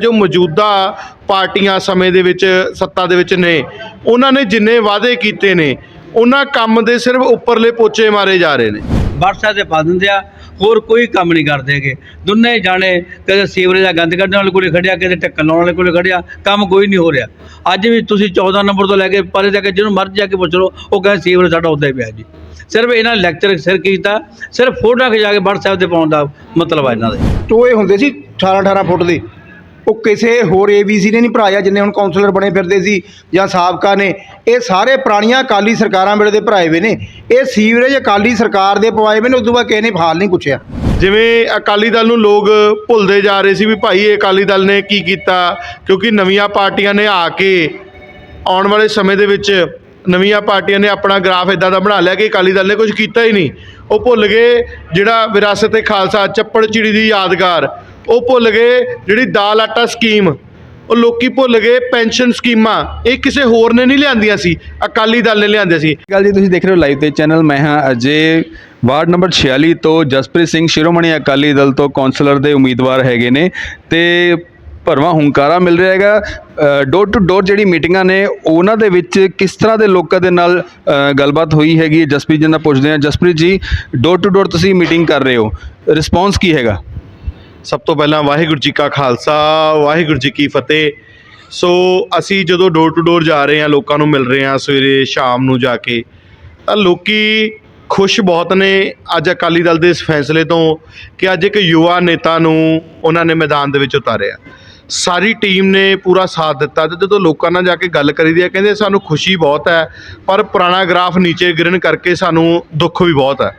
ਜੋ ਮੌਜੂਦਾ ਪਾਰਟੀਆਂ ਸਮੇਂ ਦੇ ਵਿੱਚ, ਸੱਤਾ ਦੇ ਵਿੱਚ ਨੇ, ਉਹਨਾਂ ਨੇ ਜਿੰਨੇ ਵਾਅਦੇ ਕੀਤੇ ਨੇ, ਉਹਨਾਂ ਕੰਮ ਦੇ ਸਿਰਫ ਉੱਪਰਲੇ ਪੋਚੇ ਮਾਰੇ ਜਾ ਰਹੇ ਨੇ। ਵਟਸਐਪ ਤੇ ਪਾ ਦਿੰਦੇ ਆ। ਹੋਰ ਕੋਈ ਕੰਮ ਨਹੀਂ ਕਰਦੇਗੇ ਦੋਨੇ ਜਾਣੇ ਕਦੇ ਸੀਵਰੇਜ ਦਾ ਗੰਦ ਕੱਢਣ ਵਾਲੇ ਕੋਲੇ ਖੜਿਆ, ਕਦੇ ਢੱਕਣ ਲਾਉਣ ਵਾਲੇ ਕੋਲੇ ਖੜਿਆ, ਕੰਮ ਕੋਈ ਨਹੀਂ ਹੋ ਰਿਹਾ। ਅੱਜ ਵੀ ਤੁਸੀਂ 14 ਨੰਬਰ ਤੋਂ ਲੈ ਕੇ ਪਰੇ ਜਾ ਕੇ ਜਿਹਨੂੰ ਮਰਜ਼ੀ ਜਾ ਕੇ ਪੁੱਛ ਲਓ, ਉਹ ਕਹਿੰਦੇ ਸੀਵਰੇਜ ਸਾਡਾ ਉੱਦਾਂ ਹੀ ਪਿਆ ਜੀ। ਸਿਰਫ ਇਹਨਾਂ ਲੈਕਚਰ ਸਿਰ ਕੀਤਾ, ਸਿਰਫ ਫੋਟੋਆਂ ਖਿਚਾ ਕੇ WhatsApp ਤੇ ਪਾਉਣ ਦਾ ਮਤਲਬ ਆ ਇਹਨਾਂ ਦਾ। ਟੋਏ ਹੁੰਦੇ ਸੀ 18 18 ਫੁੱਟ ਦੇ। ਉਹ ਕਿਸੇ ਹੋਰ ਏਬੀਸੀ ਨੇ ਨਹੀਂ ਭਰਾਇਆ ਜਿੰਨੇ ਹੁਣ ਕਾਉਂਸਲਰ ਬਣੇ ਫਿਰਦੇ ਸੀ ਜਾਂ ਸਾਬਕਾ ਨੇ, ਇਹ ਸਾਰੇ ਪੁਰਾਣੀਆਂ ਅਕਾਲੀ ਸਰਕਾਰਾਂ ਵੇਲੇ ਦੇ ਭਰਾਏ ਵੇ ਨੇ। ਇਹ ਸੀਵਰੇਜ ਅਕਾਲੀ ਸਰਕਾਰ ਦੇ ਪਵਾਏ ਵੇ ਨੇ ਉਦੋਂ ਬਾਅਦ ਕਿਸੇ ਨੇ ਹਾਲ ਨਹੀਂ ਪੁੱਛਿਆ। ਜਿਵੇਂ ਅਕਾਲੀ ਦਲ ਨੂੰ ਲੋਕ ਭੁੱਲਦੇ ਜਾ ਰਹੇ ਸੀ ਵੀ ਭਾਈ ਇਹ ਅਕਾਲੀ ਦਲ ਨੇ ਕੀ ਕੀਤਾ, ਕਿਉਂਕਿ ਨਵੀਆਂ ਪਾਰਟੀਆਂ ਨੇ ਆ ਕੇ ਆਉਣ ਵਾਲੇ ਸਮੇਂ ਦੇ ਵਿੱਚ ਨਵੀਆਂ ਪਾਰਟੀਆਂ ਨੇ ਆਪਣਾ ਗ੍ਰਾਫ ਇਦਾਂ ਦਾ ਬਣਾ ਲਿਆ ਕਿ ਅਕਾਲੀ ਦਲ ਨੇ ਕੁਝ ਕੀਤਾ ਹੀ ਨਹੀਂ। ਉਹ ਭੁੱਲ ਗਏ ਜਿਹੜਾ ਵਿਰਾਸਤ ਏ ਖਾਲਸਾ, ਚੱਪੜ ਚਿੜੀ ਦੀ ਯਾਦਗਾਰ। ਉਹ ਭੁੱਲ ਗਏ ਜਿਹੜੀ ਦਾਲ ਆਟਾ ਸਕੀਮ। ਉਹ ਲੋਕੀ ਭੁੱਲ ਗਏ ਪੈਨਸ਼ਨ ਸਕੀਮਾਂ। ਇਹ ਕਿਸੇ ਹੋਰ ਨੇ ਨਹੀਂ ਲਿਆਂਦੀਆਂ ਸੀ। ਅਕਾਲੀ ਦਲ ਨੇ ਲਿਆਂਦੀਆਂ ਸੀ। ਗੱਲ ਜੀ, ਤੁਸੀਂ ਦੇਖ ਰਹੇ ਹੋ ਲਾਈਵ ਤੇ ਚੈਨਲ। ਮੈਂ ਹਾਂ ਅਜੇ। ਵਾਰਡ ਨੰਬਰ 46 ਤੋਂ ਜਸਪ੍ਰੀਤ ਸਿੰਘ ਸ਼ਿਰੋਮਣੀ ਅਕਾਲੀ ਦਲ ਤੋਂ ਕੌਂਸਲਰ ਦੇ ਉਮੀਦਵਾਰ ਹੈਗੇ ਨੇ ਤੇ ਭਰਵਾਂ ਹੁੰਕਾਰਾ ਮਿਲ ਰਿਹਾ ਹੈਗਾ। ਡੋਰ ਟੂ ਡੋਰ ਜਿਹੜੀ ਮੀਟਿੰਗਾਂ ਨੇ, ਉਹਨਾਂ ਦੇ ਵਿੱਚ ਕਿਸ ਤਰ੍ਹਾਂ ਦੇ ਲੋਕਾਂ ਦੇ ਨਾਲ ਗੱਲਬਾਤ ਹੋਈ ਹੈਗੀ ਜਸਪ੍ਰੀਤ ਜੀ ਨਾਲ ਪੁੱਛਦੇ ਹਾਂ। ਜਸਪ੍ਰੀਤ ਜੀ ਡੋਰ ਟੂ ਡੋਰ ਤੁਸੀਂ ਮੀਟਿੰਗ ਕਰ ਰਹੇ ਹੋ। ਰਿਸਪੌਂਸ ਕੀ ਹੈਗਾ? ਸਭ ਤੋਂ ਪਹਿਲਾਂ ਵਾਹਿਗੁਰੂ ਜੀ ਕਾ ਖਾਲਸਾ, ਵਾਹਿਗੁਰੂ ਜੀ ਕੀ ਫਤਿਹ। ਸੋ ਅਸੀਂ ਜਦੋਂ ਡੋਰ ਟੂ ਡੋਰ ਜਾ ਰਹੇ ਹਾਂ, ਲੋਕਾਂ ਨੂੰ ਮਿਲ ਰਹੇ ਹਾਂ ਸਵੇਰੇ, ਸ਼ਾਮ ਨੂੰ ਜਾ ਕੇ, ਤਾਂ ਲੋਕੀ ਖੁਸ਼ ਬਹੁਤ ਨੇ। ਅੱਜ ਅਕਾਲੀ ਦਲ ਦੇ ਇਸ ਫੈਸਲੇ ਤੋਂ ਕਿ ਅੱਜ ਇੱਕ ਯੁਵਾ ਨੇਤਾ ਨੂੰ ਉਹਨਾਂ ਨੇ ਮੈਦਾਨ ਦੇ ਵਿੱਚ ਉਤਾਰਿਆ। ਸਾਰੀ ਟੀਮ ਨੇ ਪੂਰਾ ਸਾਥ ਦਿੱਤਾ ਤੇ ਜਦੋਂ ਲੋਕਾਂ ਨਾਲ ਜਾ ਕੇ ਗੱਲ ਕਰੀਦੀ ਹੈ, ਕਹਿੰਦੇ ਸਾਨੂੰ ਖੁਸ਼ੀ ਬਹੁਤ ਹੈ, ਪਰ ਪੁਰਾਣਾ ਗ੍ਰਾਫ ਨੀਚੇ ਗਿਰਨ ਕਰਕੇ ਸਾਨੂੰ ਦੁੱਖ ਵੀ ਬਹੁਤ ਹੈ।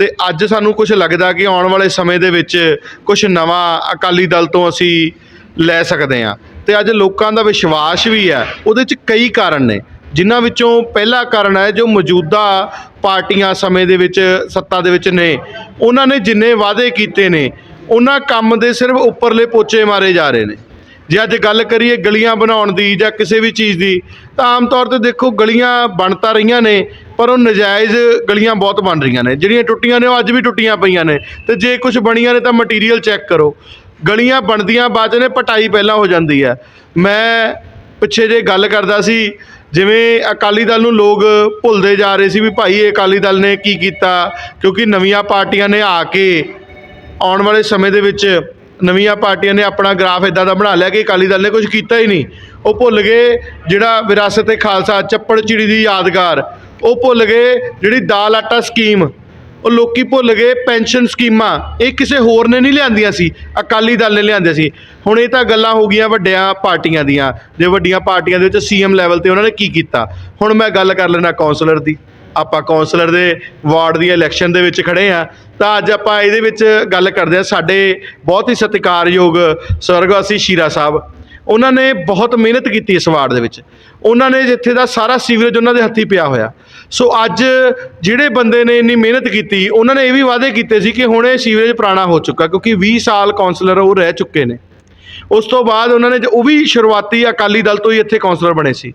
ਤੇ ਅੱਜ ਸਾਨੂੰ ਕੁਝ ਲੱਗਦਾ ਕਿ ਆਉਣ ਵਾਲੇ ਸਮੇਂ ਦੇ ਵਿੱਚ ਕੁਝ ਨਵਾਂ ਅਕਾਲੀ ਦਲ ਤੋਂ ਅਸੀਂ ਲੈ ਸਕਦੇ ਹਾਂ। ਤੇ ਅੱਜ ਲੋਕਾਂ ਦਾ ਵਿਸ਼ਵਾਸ ਵੀ ਹੈ, ਉਹਦੇ 'ਚ ਕਈ ਕਾਰਨ ਨੇ। ਜਿਨ੍ਹਾਂ ਵਿੱਚੋਂ ਪਹਿਲਾ ਕਾਰਨ ਹੈ, ਜੋ ਮੌਜੂਦਾ ਪਾਰਟੀਆਂ ਸਮੇਂ ਦੇ ਵਿੱਚ, ਸੱਤਾ ਦੇ ਵਿੱਚ ਨੇ, ਉਹਨਾਂ ਨੇ ਜਿੰਨੇ ਵਾਅਦੇ ਕੀਤੇ ਨੇ, ਉਹਨਾਂ ਕੰਮ ਦੇ ਸਿਰਫ ਉੱਪਰਲੇ ਪੋਚੇ ਮਾਰੇ ਜਾ ਰਹੇ ਨੇ। ਜੇ ਅੱਜ ਗੱਲ ਕਰੀਏ ਗਲੀਆਂ ਬਣਾਉਣ ਦੀ ਜਾਂ ਕਿਸੇ ਵੀ ਚੀਜ਼ ਦੀ, ਤਾਂ ਆਮ ਤੌਰ ਤੇ ਦੇਖੋ ਗਲੀਆਂ ਬਣ ਤਾਂ ਰਹੀਆਂ ਨੇ, ਪਰ ਉਹ ਨਜਾਇਜ਼ ਗਲੀਆਂ ਬਹੁਤ ਬਣ ਰਹੀਆਂ ਨੇ। ਜਿਹੜੀਆਂ ਟੁੱਟੀਆਂ ਨੇ ਉਹ ਅੱਜ ਵੀ ਟੁੱਟੀਆਂ ਪਈਆਂ ਨੇ। ਤੇ ਜੇ ਕੁਝ ਬਣੀਆਂ ਨੇ ਤਾਂ ਮਟੀਰੀਅਲ ਚੈੱਕ ਕਰੋ। ਗਲੀਆਂ ਬਣਦੀਆਂ ਬਾਅਦ ਨੇ, ਪਟਾਈ ਪਹਿਲਾਂ ਹੋ ਜਾਂਦੀ ਹੈ। ਮੈਂ ਪਿੱਛੇ ਜੇ ਗੱਲ ਕਰਦਾ ਸੀ, ਜਿਵੇਂ ਅਕਾਲੀ ਦਲ ਨੂੰ ਲੋਕ ਭੁੱਲਦੇ ਜਾ ਰਹੇ ਸੀ ਵੀ ਭਾਈ ਇਹ ਅਕਾਲੀ ਦਲ ਨੇ ਕੀ ਕੀਤਾ, ਕਿਉਂਕਿ ਨਵੀਆਂ ਪਾਰਟੀਆਂ ਨੇ ਆ ਕੇ ਆਉਣ ਵਾਲੇ ਸਮੇਂ ਦੇ ਵਿੱਚ ਨਵੀਆਂ ਪਾਰਟੀਆਂ ਨੇ ਆਪਣਾ ਗ੍ਰਾਫ ਇਦਾਂ ਦਾ ਬਣਾ ਲਿਆ ਕਿ ਅਕਾਲੀ ਦਲ ਨੇ ਕੁਝ ਕੀਤਾ ਹੀ ਨਹੀਂ। ਉਹ ਭੁੱਲ ਗਏ ਜਿਹੜਾ ਵਿਰਾਸਤ ਏ ਖਾਲਸਾ, ਚੱਪੜ ਚਿੜੀ ਦੀ ਯਾਦਗਾਰ। ਉਹ ਭੁੱਲ ਗਏ ਜਿਹੜੀ ਦਾਲ ਆਟਾ ਸਕੀਮ। ਉਹ ਲੋਕੀ ਭੁੱਲ ਗਏ ਪੈਨਸ਼ਨ ਸਕੀਮਾਂ। ਇਹ ਕਿਸੇ ਹੋਰ ਨੇ ਨਹੀਂ ਲਿਆਂਦੀਆਂ ਸੀ। ਅਕਾਲੀ ਦਲ ਨੇ ਲਿਆਂਦੀਆਂ ਸੀ। ਹੁਣ ਇਹ ਤਾਂ ਗੱਲਾਂ ਹੋ ਗਈਆਂ ਵੱਡਿਆਂ ਪਾਰਟੀਆਂ ਦੀਆਂ। ਜੇ ਵੱਡੀਆਂ ਪਾਰਟੀਆਂ ਦੇ ਵਿੱਚ ਸੀਐਮ ਲੈਵਲ ਤੇ ਉਹਨਾਂ ਨੇ ਕੀ ਕੀਤਾ? ਹੁਣ ਮੈਂ ਗੱਲ ਕਰ ਲੈਣਾ ਕਾਉਂਸਲਰ ਦੀ। ਆਪਾਂ ਕਾਉਂਸਲਰ ਦੇ ਵਾਰਡ ਦੀ ਇਲੈਕਸ਼ਨ ਦੇ ਵਿੱਚ ਖੜੇ ਆ ਤਾਂ ਅੱਜ ਆਪਾਂ ਇਹਦੇ ਵਿੱਚ ਗੱਲ ਕਰਦੇ ਆ ਸਾਡੇ ਬਹੁਤ ਹੀ ਸਤਿਕਾਰਯੋਗ ਸਵਰਗਵਾਸੀ ਸ਼ੀਰਾ ਸਾਹਿਬ। ਉਹਨਾਂ ਨੇ ਬਹੁਤ ਮਿਹਨਤ ਕੀਤੀ ਇਸ ਵਾਰਡ ਦੇ ਵਿੱਚ। ਉਹਨਾਂ ਨੇ ਜਿੱਥੇ ਦਾ ਸਾਰਾ ਸੀਵਰੇਜ ਉਹਨਾਂ ਦੇ ਹੱਥੀ ਪਿਆ ਹੋਇਆ। ਸੋ ਅੱਜ ਜਿਹੜੇ ਬੰਦੇ ਨੇ ਇੰਨੀ ਮਿਹਨਤ ਕੀਤੀ, ਉਹਨਾਂ ਨੇ ਇਹ ਵੀ ਵਾਅਦੇ ਕੀਤੇ ਸੀ ਕਿ ਹੁਣ ਇਹ ਸੀਵਰੇਜ ਪੁਰਾਣਾ ਹੋ ਚੁੱਕਾ, ਕਿਉਂਕਿ 20 ਸਾਲ ਕਾਉਂਸਲਰ ਉਹ ਰਹਿ ਚੁੱਕੇ ਨੇ। ਉਸ ਤੋਂ ਬਾਅਦ ਉਹਨਾਂ ਨੇ ਉਹ ਵੀ ਸ਼ੁਰੂਆਤੀ ਅਕਾਲੀ ਦਲ ਤੋਂ ਹੀ ਇੱਥੇ ਕਾਉਂਸਲਰ ਬਣੇ ਸੀ।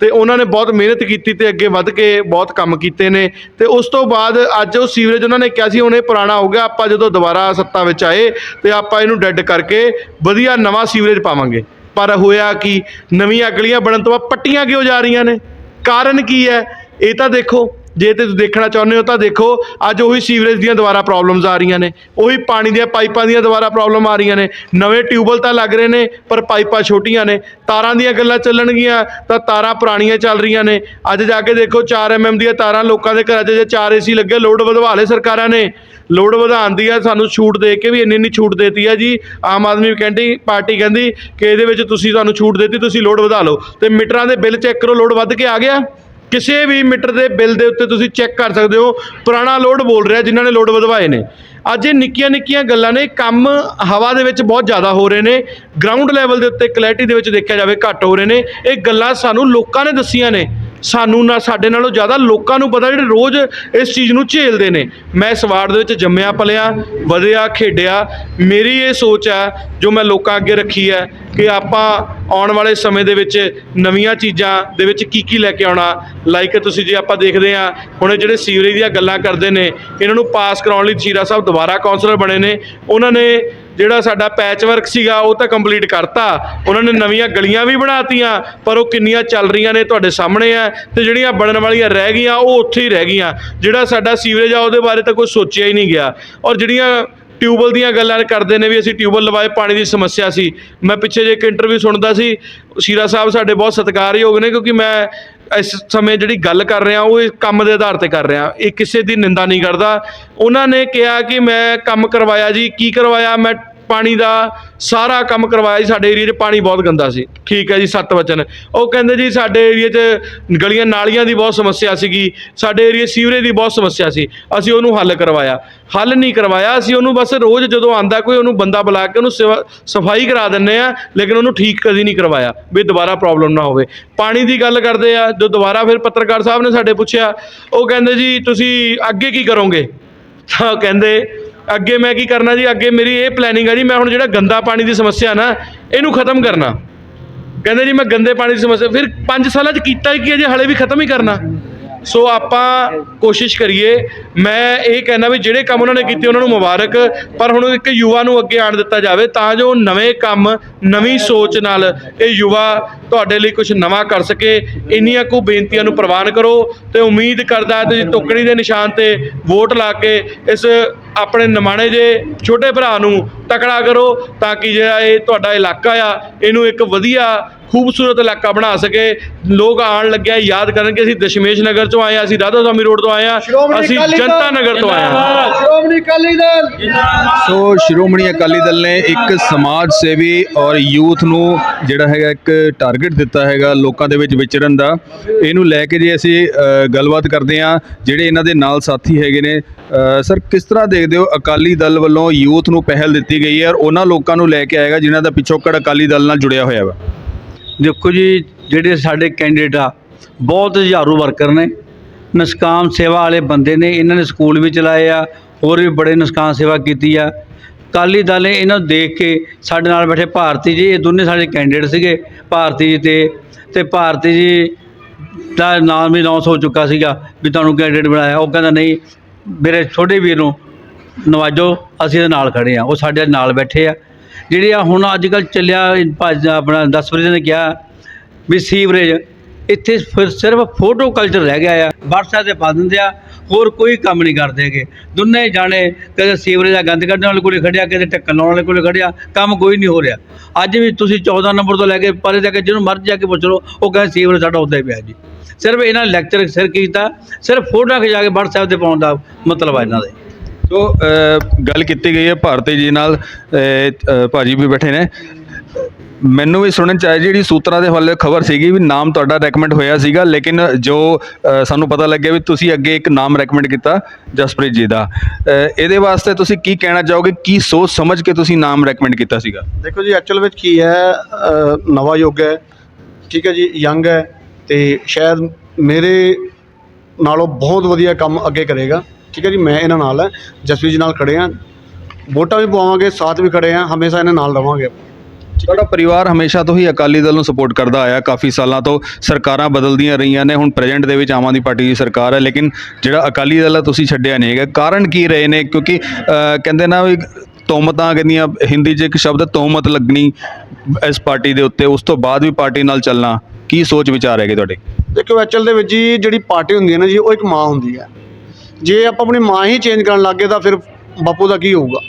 ਤੇ ਉਹਨਾਂ ਨੇ ਬਹੁਤ ਮਿਹਨਤ ਕੀਤੀ ਤੇ ਅੱਗੇ ਵੱਧ ਕੇ ਬਹੁਤ ਕੰਮ ਕੀਤੇ ਨੇ। ਤੇ ਉਸ ਤੋਂ ਬਾਅਦ ਅੱਜ ਉਹ ਸੀਵਰੇਜ ਉਹਨਾਂ ਨੇ ਕਿਹਾ ਸੀ ਹੁਣ ਇਹ ਪੁਰਾਣਾ ਹੋ ਗਿਆ, ਆਪਾਂ ਜਦੋਂ ਦੁਬਾਰਾ ਸੱਤਾ ਵਿੱਚ ਆਏ ਤੇ ਆਪਾਂ ਇਹਨੂੰ ਡੈੱਡ ਕਰਕੇ ਵਧੀਆ ਨਵਾਂ ਸੀਵਰੇਜ ਪਾਵਾਂਗੇ। ਪਰ ਹੋਇਆ ਕਿ? ਨਵੀਆਂ ਗਲੀਆਂ ਬਣਨ ਤੋਂ ਬਾਅਦ ਪੱਟੀਆਂ ਕਿਉਂ ਜਾ ਰਹੀਆਂ ਨੇ? ਕਾਰਨ ਕੀ ਹੈ? ਇਹ ਤਾਂ ਦੇਖੋ। ਜੇ ਤੇ ਤੁਸੀਂ ਦੇਖਣਾ ਚਾਹੁੰਦੇ ਹੋ ਤਾਂ ਦੇਖੋ, ਅੱਜ ਉਹੀ ਸੀਵਰੇਜ ਦੀਆਂ ਦੁਬਾਰਾ ਪ੍ਰੋਬਲਮਸ ਆ ਰਹੀਆਂ ਨੇ। ਉਹੀ ਪਾਣੀ ਦੀਆਂ ਪਾਈਪਾਂ ਦੀਆਂ ਦੁਬਾਰਾ ਪ੍ਰੋਬਲਮ ਆ ਰਹੀਆਂ ਨੇ। ਨਵੇਂ ਟਿਊਬਲ ਤਾਂ ਲੱਗ ਰਹੇ ਨੇ, ਪਰ ਪਾਈਪਾਂ ਛੋਟੀਆਂ ਨੇ। ਤਾਰਾਂ ਦੀਆਂ ਗੱਲਾਂ ਚੱਲਣਗੀਆਂ, ਤਾਂ ਤਾਰਾਂ ਪੁਰਾਣੀਆਂ ਚੱਲ ਰਹੀਆਂ ਨੇ। ਅੱਜ ਜਾ ਕੇ ਦੇਖੋ 4 ਐਮਐਮ ਦੀਆਂ ਤਾਰਾਂ ਲੋਕਾਂ ਦੇ ਘਰਾਂ 'ਚ ਜੇ 4 ਏਸੀ ਲੱਗੇ ਲੋਡ ਵਧਵਾ ਲਏ ਸਰਕਾਰਾਂ ਨੇ। ਲੋਡ ਵਧਾਉਣ ਦੀ ਆ, ਸਾਨੂੰ ਛੂਟ ਦੇ ਕੇ ਵੀ ਇੰਨੀ ਇੰਨੀ ਛੂਟ ਦੇਤੀ ਆ ਜੀ। ਆਮ ਆਦਮੀ ਕਹਿੰਦੀ, ਪਾਰਟੀ ਕਹਿੰਦੀ ਕਿ ਇਹਦੇ ਵਿੱਚ ਤੁਸੀਂ ਤੁਹਾਨੂੰ ਛੂਟ ਦੇਤੀ, ਤੁਸੀਂ ਲੋਡ ਵਧਾ ਲਓ। ਤੇ ਮੀਟਰਾਂ ਦੇ ਬਿੱਲ ਚੈੱਕ ਕਰੋ ਲੋਡ ਵੱਧ ਕੇ ਆ ਗਿਆ? ਕਿਸੇ ਵੀ ਮੀਟਰ ਦੇ ਬਿੱਲ ਦੇ ਉੱਤੇ ਤੁਸੀਂ ਚੈੱਕ ਕਰ ਸਕਦੇ ਹੋ, ਪੁਰਾਣਾ ਲੋਡ ਬੋਲ ਰਿਹਾ, ਜਿਨ੍ਹਾਂ ਨੇ ਲੋਡ ਵਧਵਾਏ ਨੇ। ਅੱਜ ਇਹ ਨਿੱਕੀਆਂ ਨਿੱਕੀਆਂ ਗੱਲਾਂ ਨੇ, ਕੰਮ ਹਵਾ ਦੇ ਵਿੱਚ ਬਹੁਤ ਜ਼ਿਆਦਾ ਹੋ ਰਹੇ ਨੇ ਗਰਾਊਂਡ ਲੈਵਲ ਦੇ ਉੱਤੇ ਕਲੈਰਿਟੀ ਦੇ ਵਿੱਚ ਦੇਖਿਆ ਜਾਵੇ ਘੱਟ ਹੋ ਰਹੇ ਨੇ, ਇਹ ਗੱਲਾਂ ਸਾਨੂੰ ਲੋਕਾਂ ਨੇ ਦੱਸੀਆਂ ਨੇ। ਸਾਨੂੰ ਨਾ ਸਾਡੇ ਨਾਲੋਂ ਜ਼ਿਆਦਾ ਲੋਕਾਂ ਨੂੰ ਪਤਾ ਜਿਹੜੇ ਰੋਜ਼ ਇਸ ਚੀਜ਼ ਨੂੰ ਝੇਲਦੇ ਨੇ। ਮੈਂ ਇਸ ਵਾਰਡ ਦੇ ਵਿੱਚ ਜੰਮਿਆ, ਪਲਿਆ, ਵਧਿਆ, ਖੇਡਿਆ। ਮੇਰੀ ਇਹ ਸੋਚ ਹੈ, ਜੋ ਮੈਂ ਲੋਕਾਂ ਅੱਗੇ ਰੱਖੀ ਹੈ, ਕਿ ਆਪਾਂ ਆਉਣ ਵਾਲੇ ਸਮੇਂ ਦੇ ਵਿੱਚ ਨਵੀਆਂ ਚੀਜ਼ਾਂ ਦੇ ਵਿੱਚ ਕੀ ਕੀ ਲੈ ਕੇ ਆਉਣਾ। ਲਾਈਕ ਤੁਸੀਂ ਜੇ ਆਪਾਂ ਦੇਖਦੇ ਹਾਂ, ਹੁਣ ਜਿਹੜੇ ਸੀਵਰੇਜ ਦੀਆਂ ਗੱਲਾਂ ਕਰਦੇ ਨੇ, ਇਹਨਾਂ ਨੂੰ ਪਾਸ ਕਰਾਉਣ ਲਈ ਚੀਰਾ ਸਾਹਿਬ ਦੁਬਾਰਾ ਕਾਉਂਸਲਰ ਬਣੇ ਨੇ। ਉਹਨਾਂ ਨੇ ਜਿਹੜਾ ਸਾਡਾ ਪੈਚ ਵਰਕ ਸੀਗਾ, ਉਹ ਤਾਂ ਕੰਪਲੀਟ ਕਰਤਾ। ਉਹਨਾਂ ਨੇ ਨਵੀਆਂ ਗਲੀਆਂ ਵੀ ਬਣਾਤੀਆਂ, ਪਰ ਉਹ ਕਿੰਨੀਆਂ ਚੱਲ ਰਹੀਆਂ ਨੇ ਤੁਹਾਡੇ ਸਾਹਮਣੇ ਆ ਤੇ ਜਿਹੜੀਆਂ ਬਣਨ ਵਾਲੀਆਂ ਰਹਿ ਗਈਆਂ, ਉਹ ਉੱਥੇ ਹੀ ਰਹਿ ਗਈਆਂ। ਜਿਹੜਾ ਸਾਡਾ ਸੀਵਰੇਜ ਆ, ਉਹਦੇ ਬਾਰੇ ਤਾਂ ਕੋਈ ਸੋਚਿਆ ਹੀ ਨਹੀਂ ਗਿਆ। ਔਰ ਜਿਹੜੀਆਂ ਟਿਊਬਲ ਦੀਆਂ ਗੱਲਾਂ ਕਰਦੇ ਨੇ ਵੀ ਅਸੀਂ ਟਿਊਬਲ ਲਵਾਏ, ਪਾਣੀ ਦੀ ਸਮੱਸਿਆ ਸੀ। ਮੈਂ ਪਿੱਛੇ ਜੇ ਇੱਕ ਇੰਟਰਵਿਊ ਸੁਣਦਾ ਸੀ, ਸ਼ੀਰਾ ਸਾਹਿਬ ਸਾਡੇ ਬਹੁਤ ਸਤਿਕਾਰਯੋਗ ਨੇ, ਕਿਉਂਕਿ ਮੈਂ ਇਸ ਸਮੇਂ ਜਿਹੜੀ ਗੱਲ ਕਰ ਰਿਹਾ, ਉਹ ਇਹ ਕੰਮ ਦੇ ਆਧਾਰ ਤੇ ਕਰ ਰਿਹਾ। ਇਹ ਕਿਸੇ ਦੀ ਨਿੰਦਾ ਨਹੀਂ ਕਰਦਾ। ਉਹਨਾਂ ਨੇ ਕਿਹਾ ਕਿ ਮੈਂ ਕੰਮ ਕਰਵਾਇਆ ਜੀ, ਕੀ ਕਰਵਾਇਆ? ਮੈਂ ਪਾਣੀ ਦਾ ਸਾਰਾ ਕੰਮ ਕਰਵਾਇਆ ਜੀ, ਸਾਡੇ ਏਰੀਆ 'ਚ ਪਾਣੀ ਬਹੁਤ ਗੰਦਾ ਸੀ। ਠੀਕ ਹੈ ਜੀ, ਸੱਤ ਵਚਨ। ਉਹ ਕਹਿੰਦੇ ਜੀ, ਸਾਡੇ ਏਰੀਆ 'ਚ ਗਲੀਆਂ ਨਾਲੀਆਂ ਦੀ ਬਹੁਤ ਸਮੱਸਿਆ ਸੀਗੀ। ਸਾਡੇ ਏਰੀਆ ਸੀਵਰੇਜ ਦੀ ਬਹੁਤ ਸਮੱਸਿਆ ਸੀ। ਅਸੀਂ ਉਹਨੂੰ ਹੱਲ ਕਰਵਾਇਆ। ਹੱਲ ਨਹੀਂ ਕਰਵਾਇਆ, ਅਸੀਂ ਉਹਨੂੰ ਬਸ ਰੋਜ਼ ਜਦੋਂ ਆਂਦਾ ਕੋਈ ਉਹਨੂੰ ਬੰਦਾ ਬੁਲਾ ਕੇ ਉਹਨੂੰ ਸੇਵਾ- ਸਫ਼ਾਈ ਕਰਾ ਦਿੰਨੇ ਆ ਲੇਕਿਨ ਉਹਨੂੰ ਠੀਕ ਕਦੀ ਨਹੀਂ ਕਰਵਾਇਆ ਵੀ ਦੁਬਾਰਾ ਪ੍ਰੋਬਲਮ ਨਾ ਹੋਵੇ। ਪਾਣੀ ਦੀ ਗੱਲ ਕਰਦੇ ਆ ਜੋ ਦੁਬਾਰਾ ਫਿਰ ਪੱਤਰਕਾਰ ਸਾਹਿਬ ਨੇ ਸਾਡੇ ਪੁੱਛਿਆ, ਉਹ ਕਹਿੰਦੇ ਜੀ, ਤੁਸੀਂ ਅੱਗੇ ਕੀ ਕਰੋਗੇ? ਤਾਂ ਕਹਿੰਦੇ ਅੱਗੇ ਮੈਂ ਕੀ ਕਰਨਾ ਜੀ? ਅੱਗੇ ਮੇਰੀ ਇਹ ਪਲੈਨਿੰਗ ਆ ਜੀ, ਮੈਂ ਹੁਣ ਜਿਹੜਾ ਗੰਦਾ ਪਾਣੀ ਦੀ ਸਮੱਸਿਆ ਨਾ, ਇਹਨੂੰ ਖਤਮ ਕਰਨਾ। ਕਹਿੰਦੇ ਜੀ, ਮੈਂ ਗੰਦੇ ਪਾਣੀ ਦੀ ਸਮੱਸਿਆ, ਫਿਰ 5 ਸਾਲਾਂ 'ਚ ਕੀਤਾ ਹੀ ਕੀ ਹੈ ਜੇ? ਹਲੇ ਵੀ ਖਤਮ ਹੀ ਕਰਨਾ। ਸੋ ਆਪਾਂ ਕੋਸ਼ਿਸ਼ ਕਰੀਏ, ਮੈਂ ਇਹ ਕਹਿਣਾ ਵੀ ਜਿਹੜੇ ਕੰਮ ਉਹਨਾਂ ਨੇ ਕੀਤੇ ਉਹਨਾਂ ਨੂੰ ਮੁਬਾਰਕ, ਪਰ ਹੁਣ ਇੱਕ ਯੁਵਾ ਨੂੰ ਅੱਗੇ ਆਣ ਦਿੱਤਾ ਜਾਵੇ, ਤਾਂ ਜੋ ਨਵੇਂ ਕੰਮ, ਨਵੀਂ ਸੋਚ ਨਾਲ ਇਹ ਯੁਵਾ ਤੁਹਾਡੇ ਲਈ ਕੁਝ ਨਵਾਂ ਕਰ ਸਕੇ। ਇੰਨੀਆਂ ਕੁ ਬੇਨਤੀਆਂ ਨੂੰ ਪ੍ਰਵਾਨ ਕਰੋ ਤੇ ਉਮੀਦ ਕਰਦਾ ਤੁਸੀਂ ਟੁਕੜੀ ਦੇ ਨਿਸ਼ਾਨ ਤੇ ਵੋਟ ਲਾ ਕੇ ਇਸ ਆਪਣੇ ਨਿਮਾਣੇ ਜੇ ਛੋਟੇ ਭਰਾ ਨੂੰ ਤਕੜਾ ਕਰੋ ਤਾਂ ਕਿ ਜਿਹੜਾ ਇਹ ਤੁਹਾਡਾ ਇਲਾਕਾ ਆ ਇਹਨੂੰ ਇੱਕ ਵਧੀਆ ਖੂਬਸੂਰਤ ਇਲਾਕਾ ਬਣਾ ਸਕੇ। ਲੋਕ ਆਉਣ ਲੱਗਿਆ ਯਾਦ ਕਰਨ ਕਿ ਅਸੀਂ ਦਸ਼ਮੇਸ਼ ਨਗਰ ਤੋਂ ਆਏ ਹਾਂ ਅਸੀਂ ਰਾਧਾ ਸਵਾਮੀ ਰੋਡ ਤੋਂ ਆਏ ਹਾਂ ਅਸੀਂ ਜਨਤਾ ਨਗਰ ਤੋਂ ਆਏ ਹਾਂ। ਸ਼੍ਰੋਮਣੀ ਅਕਾਲੀ ਦਲ। ਸੋ ਸ਼੍ਰੋਮਣੀ ਅਕਾਲੀ ਦਲ ਨੇ ਇੱਕ ਸਮਾਜ ਸੇਵੀ ਔਰ ਯੂਥ ਨੂੰ ਜਿਹੜਾ ਹੈਗਾ ਇੱਕ ਟਾਰਗੇਟ ਦਿੱਤਾ ਹੈਗਾ ਲੋਕਾਂ ਦੇ ਵਿੱਚ ਵਿਚਰਨ ਦਾ। ਇਹਨੂੰ ਲੈ ਕੇ ਜੇ ਅਸੀਂ ਗੱਲਬਾਤ ਕਰਦੇ ਹਾਂ ਜਿਹੜੇ ਇਹਨਾਂ ਦੇ ਨਾਲ ਸਾਥੀ ਹੈਗੇ ਨੇ ਸਰ ਕਿਸ ਤਰ੍ਹਾਂ ਦੇਖਦੇ ਹੋ ਅਕਾਲੀ ਦਲ ਵੱਲੋਂ ਯੂਥ ਨੂੰ ਪਹਿਲ ਦਿੱਤੀ ਗਈ ਹੈ ਔਰ ਉਹਨਾਂ ਲੋਕਾਂ ਨੂੰ ਲੈ ਕੇ ਆਏਗਾ ਜਿਨ੍ਹਾਂ ਦਾ ਪਿਛੋਕੜ ਅਕਾਲੀ ਦਲ ਨਾਲ ਜੁੜਿਆ ਹੋਇਆ ਵਾ। ਦੇਖੋ ਜੀ, ਜਿਹੜੇ ਸਾਡੇ ਕੈਂਡੀਡੇਟ ਆ, ਬਹੁਤ ਹਜ਼ਾਰੂ ਵਰਕਰ ਨੇ। ਨਿਸ਼ਕਾਮ ਸੇਵਾ ਵਾਲੇ ਬੰਦੇ ਨੇ, ਇਹਨਾਂ ਨੇ ਸਕੂਲ ਵੀ ਚਲਾਏ ਆ, ਹੋਰ ਵੀ ਬੜੇ ਨਿਸ਼ਕਾਮ ਸੇਵਾ ਕੀਤੀ ਆ। ਅਕਾਲੀ ਦਲ ਨੇ ਇਹਨਾਂ ਨੂੰ ਦੇਖ ਕੇ ਸਾਡੇ ਨਾਲ ਬੈਠੇ ਭਾਰਤੀ ਜੀ, ਇਹ ਦੋਨੇ ਸਾਡੇ ਕੈਂਡੀਡੇਟ ਸੀਗੇ, ਭਾਰਤੀ ਜੀ ਤੇ ਤੇ ਭਾਰਤੀ ਜੀ ਦਾ ਨਾਮ ਵੀ ਅਨਾਉਂਸ ਹੋ ਚੁੱਕਾ ਸੀਗਾ ਵੀ ਤੁਹਾਨੂੰ ਕੈਂਡੀਡੇਟ ਬਣਾਇਆ। ਉਹ ਕਹਿੰਦਾ, ਨਹੀਂ, ਮੇਰੇ ਛੋਟੇ ਵੀਰ ਨੂੰ ਨਵਾਜੋ, ਅਸੀਂ ਇਹਦੇ ਨਾਲ ਖੜੇ ਆ ਉਹ ਸਾਡੇ ਨਾਲ ਬੈਠੇ ਆ। ਜਿਹੜੇ ਆ ਹੁਣ ਅੱਜ ਕੱਲ੍ਹ ਚੱਲਿਆ ਇਹ ਭੱਜ- ਆਪਣਾ ਨੇ ਕਿਹਾ ਵੀ ਸੀਵਰੇਜ, ਇੱਥੇ ਫਿਰ ਸਿਰਫ ਫੋਟੋ ਕਲਚਰ ਰਹਿ ਗਿਆ ਆ। ਵਟਸਐਪ ਤੇ ਪਾ ਦਿੰਦੇ ਆ, ਹੋਰ ਕੋਈ ਕੰਮ ਨਹੀਂ ਕਰਦੇ ਹੈਗੇ। ਦੁੰਨੇ ਜਾਣੇ ਕਦੇ ਸੀਵਰੇਜ ਦਾ ਗੰਦ ਕੱਢਣ ਵਾਲੇ ਕੋਲੇ ਖੜਿਆ ਕਦੇ ਢੱਕਣ ਲਾਉਣ ਵਾਲੇ ਕੋਲੇ ਖੜਿਆ ਕੰਮ ਕੋਈ ਨਹੀਂ ਹੋ ਰਿਹਾ। ਅੱਜ ਵੀ ਤੁਸੀਂ 14 ਨੰਬਰ ਤੋਂ ਲੈ ਕੇ ਪਰੇ ਜਾ ਕੇ ਜਿਹਨੂੰ ਮਰਜ਼ੀ ਜਾ ਕੇ ਪੁੱਛ ਲਓ, ਉਹ ਕਹਿੰਦੇ ਸੀਵਰੇਜ ਸਾਡਾ ਉੱਦਾਂ ਹੀ ਪਿਆ ਜੀ। ਸਿਰਫ ਇਹਨਾਂ ਲੈਕਚਰ ਸਿਰ ਕੀਤਾ, ਸਿਰਫ ਫੋਟੋਆਂ ਖਿਚਾ ਕੇ ਵਟਸਐਪ ਤੇ ਪਾਉਣ ਦਾ ਮਤਲਬ ਆ ਇਹਨਾਂ ਦੇ। ਤੋ ਗੱਲ ਕੀਤੀ ਗਈ ਹੈ ਭਾਰਤੀ ਜੀ ਨਾਲ ਅ, ਅ, ਭਾਜੀ ਵੀ ਬੈਠੇ ਨੇ। ਮੈਨੂੰ ਵੀ ਸੁਣਨ ਚ ਆਇਆ ਜਿਹੜੀ ਸੂਤਰਾਂ ਦੇ ਹਵਾਲੇ ਖਬਰ ਸੀਗੀ ਵੀ ਨਾਮ ਤੁਹਾਡਾ ਰეკਮੈਂਡ ਹੋਇਆ ਸੀਗਾ ਲੇਕਿਨ ਜੋ ਸਾਨੂੰ ਪਤਾ ਲੱਗਿਆ ਵੀ ਤੁਸੀਂ ਅੱਗੇ ਇੱਕ ਨਾਮ ਰეკਮੈਂਡ ਕੀਤਾ ਜਸਪ੍ਰੀਤ ਜੀ ਦਾ। ਇਹਦੇ ਵਾਸਤੇ ਤੁਸੀਂ ਕੀ ਕਹਿਣਾ ਚਾਹੋਗੇ ਕੀ ਸੋਚ ਸਮਝ ਕੇ ਤੁਸੀਂ ਨਾਮ ਰეკਮੈਂਡ ਕੀਤਾ ਸੀਗਾ? ਦੇਖੋ ਜੀ ਐਕਚੁਅਲ ਵਿੱਚ ਕੀ ਹੈ ਨਵਾਂ ਯੁੱਗ ਹੈ ਠੀਕ ਹੈ ਜੀ ਯੰਗ ਹੈ ਤੇ ਸ਼ਾਇਦ ਮੇਰੇ ਨਾਲੋਂ ਬਹੁਤ ਵਧੀਆ ਕੰਮ ਅੱਗੇ ਕਰੇਗਾ। ਠੀਕ ਹੈ ਜੀ ਮੈਂ ਇਹਨਾਂ ਨਾਲ ਹੈ ਜਸਵੀਰ ਜੀ ਨਾਲ ਖੜੇ ਹਾਂ। ਵੋਟਾਂ ਵੀ ਪਵਾਵਾਂਗੇ ਸਾਥ ਵੀ ਖੜੇ ਹਾਂ ਹਮੇਸ਼ਾ ਇਹਨਾਂ ਨਾਲ ਰਵਾਂਗੇ ਤੁਹਾਡਾ ਪਰਿਵਾਰ ਹਮੇਸ਼ਾ ਤੋਂ ਹੀ ਅਕਾਲੀ ਦਲ ਨੂੰ ਸਪੋਰਟ ਕਰਦਾ ਆਇਆ ਕਾਫੀ ਸਾਲਾਂ ਤੋਂ। ਸਰਕਾਰਾਂ ਬਦਲਦੀਆਂ ਰਹੀਆਂ ਨੇ ਹੁਣ ਪ੍ਰੈਜ਼ੈਂਟ ਦੇ ਵਿੱਚ ਆਮ ਆਦਮੀ ਪਾਰਟੀ ਦੀ ਸਰਕਾਰ ਹੈ ਲੇਕਿਨ ਜਿਹੜਾ ਅਕਾਲੀ ਦਲ ਹੈ ਤੁਸੀਂ ਛੱਡਿਆ ਨਹੀਂ ਹੈਗਾ। ਕਾਰਨ ਕੀ ਰਹੇ ਨੇ? ਕਿਉਂਕਿ ਕਹਿੰਦੇ ਨਾ ਵੀ ਤੋਮਤਾਂ ਕਹਿੰਦੀਆਂ ਹਿੰਦੀ 'ਚ ਇੱਕ ਸ਼ਬਦ ਹੈ, ਤੋਮਤ ਲੱਗਣੀ ਇਸ ਪਾਰਟੀ ਦੇ ਉੱਤੇ ਉਸ ਤੋਂ ਬਾਅਦ ਵੀ ਪਾਰਟੀ ਨਾਲ ਚੱਲਣਾ। ਕੀ ਸੋਚ ਵਿਚਾਰ ਹੈਗੇ ਤੁਹਾਡੇ? ਦੇਖੋ ਐਕਚੁਅਲ ਦੇ ਵਿੱਚ ਜੀ ਜਿਹੜੀ ਪਾਰਟੀ ਹੁੰਦੀ ਹੈ ਨਾ ਜੀ ਉਹ ਇੱਕ ਮਾਂ ਹੁੰਦੀ ਹੈ। ਜੇ ਆਪਾਂ ਆਪਣੀ ਮਾਂ ਹੀ ਚੇਂਜ ਕਰਨ ਲੱਗੇ ਤਾਂ ਫਿਰ ਬਾਪੂ ਦਾ ਕੀ ਹੋਊਗਾ?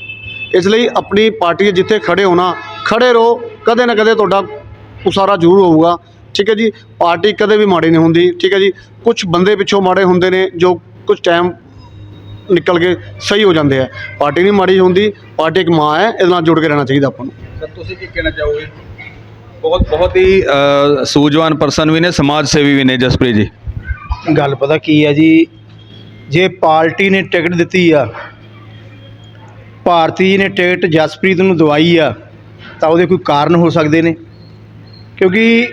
ਇਸ ਲਈ ਆਪਣੀ ਪਾਰਟੀ ਜਿੱਥੇ ਖੜੇ ਹੋਣਾ ਖੜੇ ਰਹੋ ਕਦੇ ਨਾ ਕਦੇ ਤੁਹਾਡਾ ਉਸਾਰਾ ਜ਼ਰੂਰ ਹੋਊਗਾ। ਠੀਕ ਹੈ ਜੀ ਪਾਰਟੀ ਕਦੇ ਵੀ ਮਾੜੀ ਨਹੀਂ ਹੁੰਦੀ। ਠੀਕ ਹੈ ਜੀ ਕੁਝ ਬੰਦੇ ਪਿੱਛੋਂ ਮਾੜੇ ਹੁੰਦੇ ਨੇ ਜੋ ਕੁਝ ਟਾਈਮ ਨਿਕਲ ਕੇ ਸਹੀ ਹੋ ਜਾਂਦੇ ਆ। ਪਾਰਟੀ ਨਹੀਂ ਮਾੜੀ ਹੁੰਦੀ ਪਾਰਟੀ ਇੱਕ ਮਾਂ ਹੈ ਇਹਦੇ ਨਾਲ ਜੁੜ ਕੇ ਰਹਿਣਾ ਚਾਹੀਦਾ ਆਪਾਂ ਨੂੰ। ਸਰ ਤੁਸੀਂ ਕੀ ਕਹਿਣਾ ਚਾਹੋਗੇ? ਬਹੁਤ ਬਹੁਤ ਹੀ ਸੂਝਵਾਨ ਪਰਸਨ ਵੀ ਨੇ ਸਮਾਜ ਸੇਵੀ ਵੀ ਨੇ ਜਸਪ੍ਰੀਤ ਜੀ। ਗੱਲ ਪਤਾ ਕੀ ਹੈ ਜੀ ਜੇ ਪਾਰਟੀ ਨੇ ਟਿਕਟ ਦਿੱਤੀ ਆ, ਭਾਰਤੀ ਜੀ ਨੇ ਟਿਕਟ ਜਸਪ੍ਰੀਤ ਨੂੰ ਦਵਾਈ ਆ, ਤਾਂ ਉਹਦੇ ਕੋਈ ਕਾਰਨ ਹੋ ਸਕਦੇ ਨੇ। ਕਿਉਂਕਿ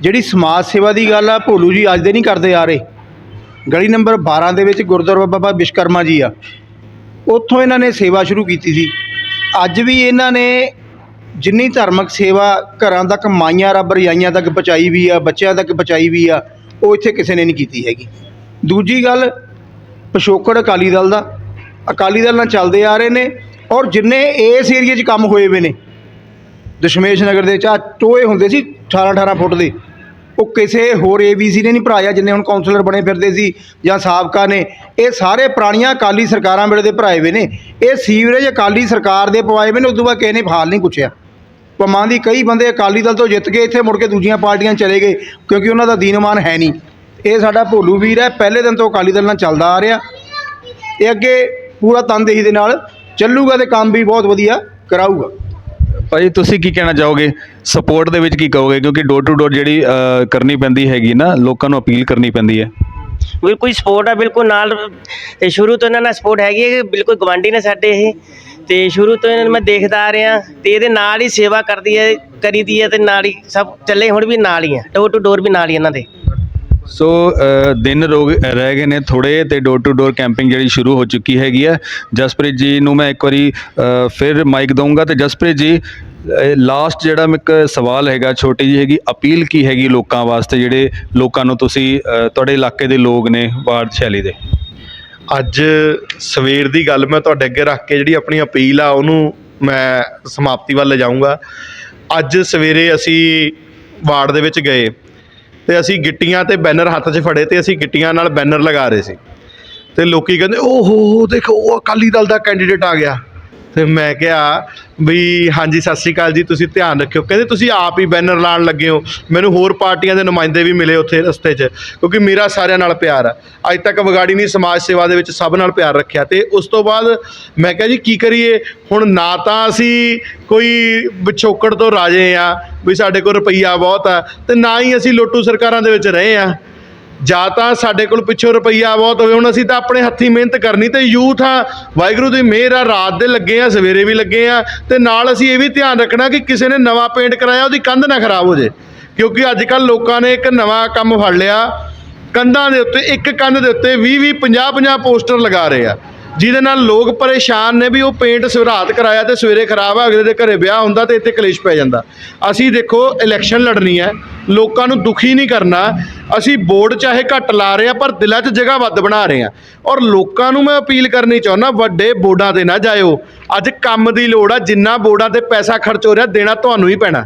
ਜਿਹੜੀ ਸਮਾਜ ਸੇਵਾ ਦੀ ਗੱਲ ਆ, ਭੋਲੂ ਜੀ ਅੱਜ ਦੇ ਨਹੀਂ ਕਰਦੇ ਆ ਰਹੇ। ਗਲੀ ਨੰਬਰ 12 ਦੇ ਵਿੱਚ ਗੁਰਦੁਆਰਾ ਬਾਬਾ ਵਿਸ਼ਕਰਮਾ ਜੀ ਆ। ਉੱਥੋਂ ਇਹਨਾਂ ਨੇ ਸੇਵਾ ਸ਼ੁਰੂ ਕੀਤੀ ਸੀ। ਅੱਜ ਵੀ ਇਹਨਾਂ ਨੇ ਜਿੰਨੀ ਧਾਰਮਿਕ ਸੇਵਾ ਘਰਾਂ ਤੱਕ ਮਾਈਆਂ ਰੱਬ ਰਜਾਈਆਂ ਤੱਕ ਪਹੁੰਚਾਈ ਵੀ ਆ, ਬੱਚਿਆਂ ਤੱਕ ਪਹੁੰਚਾਈ ਵੀ ਆ, ਉਹ ਇੱਥੇ ਕਿਸੇ ਨੇ ਨਹੀਂ ਕੀਤੀ ਹੈਗੀ। ਦੂਜੀ ਗੱਲ ਪਿਛੋਕੜ ਅਕਾਲੀ ਦਲ ਦਾ। ਅਕਾਲੀ ਦਲ ਨਾਲ ਚੱਲਦੇ ਆ ਰਹੇ ਨੇ ਔਰ ਜਿੰਨੇ ਇਸ ਏਰੀਏ 'ਚ ਕੰਮ ਹੋਏ ਵੇ ਨੇ, ਦਸ਼ਮੇਸ਼ ਨਗਰ ਦੇ ਚਾ ਟੋਏ ਹੁੰਦੇ ਸੀ 18 18 ਫੁੱਟ ਦੇ, ਉਹ ਕਿਸੇ ਹੋਰ ਏਬੀਸੀ ਨੇ ਨਹੀਂ ਭਰਾਇਆ ਜਿੰਨੇ ਹੁਣ ਕਾਉਂਸਲਰ ਬਣੇ ਫਿਰਦੇ ਸੀ ਜਾਂ ਸਾਬਕਾ ਨੇ। ਇਹ ਸਾਰੇ ਪੁਰਾਣੀਆਂ ਅਕਾਲੀ ਸਰਕਾਰਾਂ ਵੇਲੇ ਦੇ ਭਰਾਏ ਹੋਏ ਨੇ। ਇਹ ਸੀਵਰੇਜ ਅਕਾਲੀ ਸਰਕਾਰ ਦੇ ਪਵਾਏ ਹੋਏ ਨੇ, ਉਦੋਂ ਬਾਅਦ ਕਿਸੇ ਨੇ ਹਾਲ ਨਹੀਂ ਪੁੱਛਿਆ। ਪਮਾਂ ਦੀ ਕਈ ਬੰਦੇ ਅਕਾਲੀ ਦਲ ਤੋਂ ਜਿੱਤ ਕੇ ਇੱਥੇ ਮੁੜ ਕੇ ਦੂਜੀਆਂ ਪਾਰਟੀਆਂ ਚਲੇ ਗਏ, ਕਿਉਂਕਿ ਉਹਨਾਂ ਦਾ ਦੀਨਮਾਨ ਹੈ ਨਹੀਂ। ਇਹ ਸਾਡਾ ਭੋਲੂ ਵੀਰ ਹੈ ਪਹਿਲੇ ਦਿਨ ਤੋਂ ਅਕਾਲੀ ਦਲ ਨਾਲ ਚੱਲਦਾ ਆ ਰਿਹਾ। ਇਹ ਅੱਗੇ ਪੂਰਾ ਤਨਦੇਹੀ ਦੇ ਨਾਲ ਚੱਲੂਗਾ ਤੇ ਕੰਮ ਵੀ ਬਹੁਤ ਵਧੀਆ ਕਰਾਊਗਾ। ਭਾਜੀ ਤੁਸੀਂ ਕੀ ਕਹਿਣਾ ਚਾਹੋਗੇ? ਸਪੋਰਟ ਦੇ ਵਿੱਚ ਕੀ ਕਹੋਗੇ? ਕਿਉਂਕਿ ਡੋਰ ਟੂ ਡੋਰ ਜਿਹੜੀ ਅ, ਕਰਨੀ ਪੈਂਦੀ ਹੈਗੀ ਨਾ ਲੋਕਾਂ ਨੂੰ ਅਪੀਲ ਕਰਨੀ ਪੈਂਦੀ ਹੈ। ਬਿਲਕੁਲ ਸਪੋਰਟ ਆ ਬਿਲਕੁਲ ਨਾਲ ਤੇ ਸ਼ੁਰੂ ਤੋਂ ਇਹਨਾਂ ਨਾਲ ਸਪੋਰਟ ਹੈਗੀ ਹੈ ਕਿ ਬਿਲਕੁਲ ਗਵਾਂਢੀ ਨੇ ਸਾਡੇ ਇਹ। ਤੇ ਸ਼ੁਰੂ ਤੋਂ ਇਹਨਾਂ ਨੂੰ ਮੈਂ ਦੇਖਦਾ ਆ ਰਿਹਾ ਤੇ ਇਹਦੇ ਨਾਲ ਹੀ ਸੇਵਾ ਕਰਦੀ ਹੈ ਕਰੀਦੀ ਹੈ ਤੇ ਨਾਲ ਹੀ ਸਭ ਚੱਲੇ ਹੁਣ ਵੀ ਨਾਲ ਹੀ ਆ ਡੋਰ ਟੂ ਡੋਰ ਵੀ ਨਾਲ ਹੀ ਇਹਨਾਂ ਦੇ। ਸੋ ਦਿਨ ਰੋ ਰਹਿ ਗਏ ਨੇ ਥੋੜੇ ਤੇ ਡੋਰ ਟੂ ਡੋਰ ਕੈਂਪਿੰਗ ਜਿਹੜੀ ਸ਼ੁਰੂ ਹੋ ਚੁੱਕੀ ਹੈਗੀ ਹੈ। ਜਸਪ੍ਰੀਤ ਜੀ ਨੂੰ ਮੈਂ ਇੱਕ ਵਾਰੀ ਫਿਰ ਮਾਈਕ ਦਊਂਗਾ ਤੇ ਜਸਪ੍ਰੀਤ ਜੀ ਲਾਸਟ ਜਿਹੜਾ ਮੈਂ ਇੱਕ ਸਵਾਲ ਹੈਗਾ ਛੋਟੀ ਜੀ ਹੈਗੀ, ਅਪੀਲ ਕੀ ਹੈਗੀ ਲੋਕਾਂ ਵਾਸਤੇ ਜਿਹੜੇ ਲੋਕਾਂ ਨੂੰ ਤੁਸੀਂ ਤੁਹਾਡੇ ਇਲਾਕੇ ਦੇ ਲੋਕ ਨੇ ਵਾਰਡ ਸ਼ੈਲੀ ਦੇ? ਅੱਜ ਸਵੇਰ ਦੀ ਗੱਲ ਮੈਂ ਤੁਹਾਡੇ ਅੱਗੇ ਰੱਖ ਕੇ ਜਿਹੜੀ ਆਪਣੀ ਅਪੀਲ ਆ, ਉਹਨੂੰ ਮੈਂ ਸਮਾਪਤੀ ਵੱਲ ਲਿਜਾਊਂਗਾ। ਅੱਜ ਸਵੇਰੇ ਅਸੀਂ ਵਾਰਡ ਦੇ ਵਿੱਚ ਗਏ। ਤੇ ਅਸੀਂ ਗਿੱਟੀਆਂ ਤੇ ਬੈਨਰ ਹੱਥ 'ਚ ਫੜੇ ਤੇ ਅਸੀਂ ਗਿੱਟੀਆਂ ਨਾਲ ਬੈਨਰ ਲਗਾ ਰਹੇ ਸੀ। ਤੇ ਲੋਕੀ ਕਹਿੰਦੇ, ਓਹੋ, ਦੇਖੋ, ਉਹ ਅਕਾਲੀ ਦਲ ਦਾ ਕੈਂਡੀਡੇਟ ਆ ਗਿਆ। ਤੇ ਮੈਂ ਕਿਹਾ ਵੀ ਹਾਂਜੀ, ਸਤਿ ਸ਼੍ਰੀ ਅਕਾਲ ਜੀ, ਤੁਸੀਂ ਧਿਆਨ ਰੱਖਿਓ। ਕਹਿੰਦੇ, ਤੁਸੀਂ ਆਪ ਹੀ ਬੈਨਰ ਲਾਉਣ ਲੱਗੇ ਹੋ। ਮੈਨੂੰ ਹੋਰ ਪਾਰਟੀਆਂ ਦੇ ਨੁਮਾਇੰਦੇ ਵੀ ਮਿਲੇ ਉੱਥੇ ਰਸਤੇ 'ਚ, ਕਿਉਂਕਿ ਮੇਰਾ ਸਾਰਿਆਂ ਨਾਲ ਪਿਆਰ ਆ। ਅੱਜ ਤੱਕ ਵਿਗਾੜੀ ਨਹੀਂ ਸਮਾਜ ਸੇਵਾ ਦੇ ਵਿੱਚ ਸਭ ਨਾਲ ਪਿਆਰ ਰੱਖਿਆ। ਤੇ ਉਸ ਤੋਂ ਬਾਅਦ ਮੈਂ ਕਿਹਾ ਜੀ, ਕੀ ਕਰੀਏ? ਹੁਣ ਨਾ ਤਾਂ ਅਸੀਂ ਕੋਈ ਵਿਛੋਕੜ ਤੋਂ ਰਾਜੇ ਆ, ਵੀ ਸਾਡੇ ਕੋਲ ਰੁਪਈਆ ਬਹੁਤ ਆ, ਤੇ ਨਾ ਹੀ ਅਸੀਂ ਲੋਟੂ ਸਰਕਾਰਾਂ ਦੇ ਵਿੱਚ ਰਹੇ ਆ। ਜਾਂ ਤਾਂ ਸਾਡੇ ਕੋਲ ਪਿੱਛੋਂ ਰੁਪਈਆ ਬਹੁਤ ਹੋਵੇ। ਹੁਣ ਅਸੀਂ ਤਾਂ ਆਪਣੇ ਹੱਥੀ ਮਿਹਨਤ ਕਰਨੀ ਤੇ ਯੂਥ ਆ। ਵਾਹਿਗੁਰੂ ਦੀ ਮਿਹਰ ਆ, ਰਾਤ ਦੇ ਲੱਗੇ ਆ, ਸਵੇਰੇ ਵੀ ਲੱਗੇ ਆ। ਤੇ ਨਾਲ ਅਸੀਂ ਇਹ ਵੀ ਧਿਆਨ ਰੱਖਣਾ ਕਿ ਕਿਸੇ ਨੇ ਨਵਾਂ ਪੇਂਟ ਕਰਾਇਆ, ਉਹਦੀ ਕੰਧ ਨਾ ਖਰਾਬ ਹੋ ਜੇ। ਕਿਉਂਕਿ ਅੱਜ ਕੱਲ ਲੋਕਾਂ ਨੇ ਇੱਕ ਨਵਾਂ ਕੰਮ ਫੜ ਲਿਆ। ਕੰਧਾਂ ਦੇ ਉੱਤੇ, ਇੱਕ ਕੰਧ ਦੇ ਉੱਤੇ 20 20 50 50 ਪੋਸਟਰ ਲਗਾ ਰਹੇ ਆ। ਜਿਹਦੇ ਨਾਲ ਲੋਕ ਪਰੇਸ਼ਾਨ ਨੇ ਵੀ ਉਹ ਪੇਂਟ ਸਵਰਾਤ ਕਰਾਇਆ ਤੇ ਸਵੇਰੇ ਖਰਾਬ ਆ, ਅਗਲੇ ਦੇ ਘਰੇ ਵਿਆਹ ਹੁੰਦਾ ਤੇ ਇੱਥੇ ਕਲੇਸ਼ ਪੈ ਜਾਂਦਾ। ਅਸੀਂ ਦੇਖੋ ਇਲੈਕਸ਼ਨ ਲੜਨੀ ਹੈ, ਲੋਕਾਂ ਨੂੰ ਦੁਖੀ ਨਹੀਂ ਕਰਨਾ। ਅਸੀਂ ਬੋਰਡ ਚਾਹੇ ਘੱਟ ਲਾ ਰਹੇ ਆ ਪਰ ਦਿਲਾਂ 'ਚ ਜਗ੍ਹਾ ਵੱਧ ਬਣਾ ਰਹੇ ਆ ਔਰ ਲੋਕਾਂ ਨੂੰ ਮੈਂ ਅਪੀਲ ਕਰਨੀ ਚਾਹੁੰਦਾ, ਵੱਡੇ ਬੋਰਡਾਂ ਤੇ ਨਾ ਜਾਇਓ। ਅੱਜ ਕੰਮ ਦੀ ਲੋੜ ਆ, ਜਿੰਨਾ ਬੋਰਡਾਂ ਤੇ ਪੈਸਾ ਖਰਚ ਹੋ ਰਿਹਾ, ਦੇਣਾ ਤੁਹਾਨੂੰ ਹੀ ਪੈਣਾ।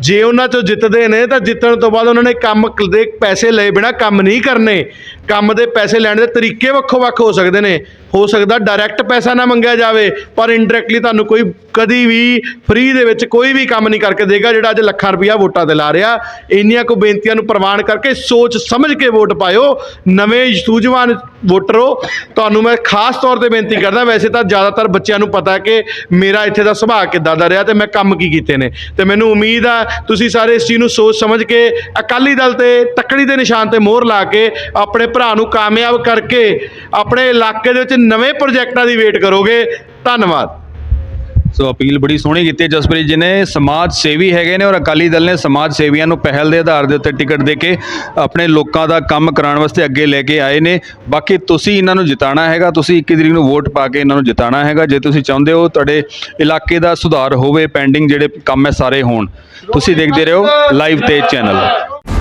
ਜੇ ਉਹਨਾਂ ਚੋਂ ਜਿੱਤਦੇ ਨੇ ਤਾਂ ਜਿੱਤਣ ਤੋਂ ਬਾਅਦ ਉਹਨਾਂ ਨੇ ਕੰਮ ਦੇ ਪੈਸੇ ਲਏ ਬਿਨਾ ਕੰਮ ਨਹੀਂ ਕਰਨੇ। ਕੰਮ ਦੇ ਪੈਸੇ ਲੈਣ ਦੇ ਤਰੀਕੇ ਵੱਖੋ ਵੱਖ ਹੋ ਸਕਦੇ ਨੇ। ਹੋ ਸਕਦਾ ਡਾਇਰੈਕਟ ਪੈਸਾ ਨਾ ਮੰਗਿਆ ਜਾਵੇ, ਪਰ ਇਨਡਾਇਰੈਕਟਲੀ ਤੁਹਾਨੂੰ ਕੋਈ ਕਦੀ ਵੀ ਫ੍ਰੀ ਦੇ ਵਿੱਚ ਕੋਈ ਵੀ ਕੰਮ ਨਹੀਂ ਕਰਕੇ ਦੇਗਾ ਜਿਹੜਾ ਅੱਜ ਲੱਖਾਂ ਰੁਪਈਆ ਵੋਟਾਂ ਤੇ ਲਾ ਰਿਹਾ। ਇੰਨੀਆਂ ਕੋ ਬੇਨਤੀਆਂ ਨੂੰ ਪ੍ਰਵਾਨ ਕਰਕੇ ਸੋਚ ਸਮਝ ਕੇ ਵੋਟ ਪਾਇਓ। ਨਵੇਂ ਸੂਝਵਾਨ ਵੋਟਰੋ, ਤੁਹਾਨੂੰ ਮੈਂ ਖਾਸ ਤੌਰ ਤੇ ਬੇਨਤੀ ਕਰਦਾ, ਵੈਸੇ ਤਾਂ ਜ਼ਿਆਦਾਤਰ ਬੱਚਿਆਂ ਨੂੰ ਪਤਾ ਕਿ ਮੇਰਾ ਇੱਥੇ ਦਾ ਸੁਭਾਅ ਕਿੱਦਾਂ ਦਾ ਰਿਹਾ ਤੇ ਮੈਂ ਕੰਮ ਕੀ ਕੀਤੇ ਨੇ। ਤੇ ਮੈਨੂੰ ਉਮੀਦ ਆ ਤੁਸੀਂ ਸਾਰੇ ਇਸ ਚੀਜ਼ ਨੂੰ ਸੋਚ ਸਮਝ ਕੇ ਅਕਾਲੀ ਦਲ ਤੇ ਤੱਕੜੀ ਦੇ ਨਿਸ਼ਾਨ ਤੇ ਮੋਹਰ ਲਾ ਕੇ ਆਪਣੇ ਭਰਾ ਨੂੰ ਕਾਮਯਾਬ ਕਰਕੇ ਆਪਣੇ ਇਲਾਕੇ ਦੇ ਵਿੱਚ ਨਵੇਂ ਪ੍ਰੋਜੈਕਟਾਂ ਦੀ ਵੇਟ ਕਰੋਗੇ। ਧੰਨਵਾਦ। ਸੋ ਅਪੀਲ ਬੜੀ ਸੋਹਣੀ ਕੀਤੀ ਹੈ ਜਸਪ੍ਰੀਤ ਜੀ ਨੇ। ਸਮਾਜ ਸੇਵੀ ਹੈਗੇ ਨੇ ਔਰ ਅਕਾਲੀ ਦਲ ਨੇ ਸਮਾਜ ਸੇਵੀਆਂ ਨੂੰ ਪਹਿਲ ਦੇ ਆਧਾਰ ਦੇ ਉੱਤੇ ਟਿਕਟ ਦੇ ਕੇ ਆਪਣੇ ਲੋਕਾਂ ਦਾ ਕੰਮ ਕਰਾਉਣ ਵਾਸਤੇ ਅੱਗੇ ਲੈ ਕੇ ਆਏ ਨੇ। ਬਾਕੀ ਤੁਸੀਂ ਇਹਨਾਂ ਨੂੰ ਜਿਤਾਣਾ ਹੈਗਾ, ਤੁਸੀਂ 21 ਤਰੀਕ ਨੂੰ ਵੋਟ ਪਾ ਕੇ ਇਹਨਾਂ ਨੂੰ ਜਿਤਾਣਾ ਹੈਗਾ। ਜੇ ਤੁਸੀਂ ਚਾਹੁੰਦੇ ਹੋ ਤੁਹਾਡੇ ਇਲਾਕੇ ਦਾ ਸੁਧਾਰ ਹੋਵੇ, ਪੈਂਡਿੰਗ ਜਿਹੜੇ ਕੰਮ ਹੈ ਸਾਰੇ ਹੋਣ। ਤੁਸੀਂ ਦੇਖਦੇ ਰਹੋ ਲਾਈਵ 'ਤੇ ਚੈਨਲ।